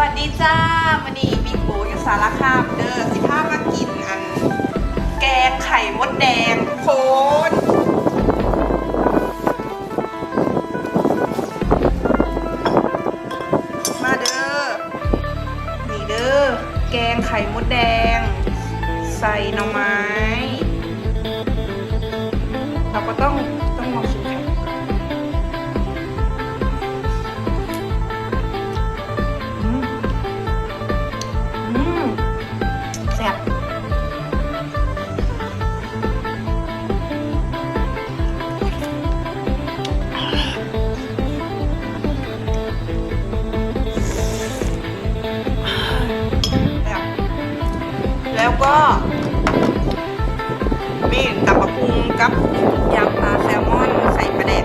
วัสดีจ้ามันนี่บิ๊กโบอยู่สารคามเด้อสิพามากินอัน แกงไข่มดแดงทุกคนมาเด้อนี่เด้อแกงไข่มดแดง ใส่หน่อไม้ เราก็ต้อง ก็มีตับปะพุงกับยำปลาแซลมอนใส่ประแดด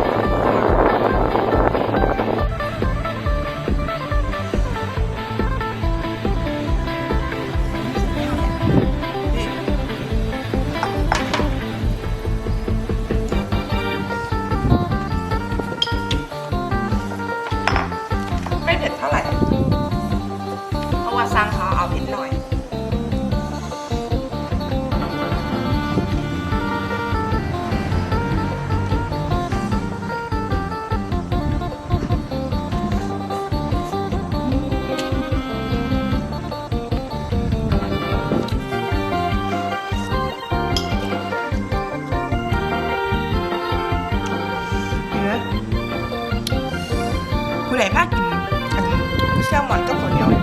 ไม่เผ็ดเท่าไหร่ đẹp á sao mà có phần nhỏ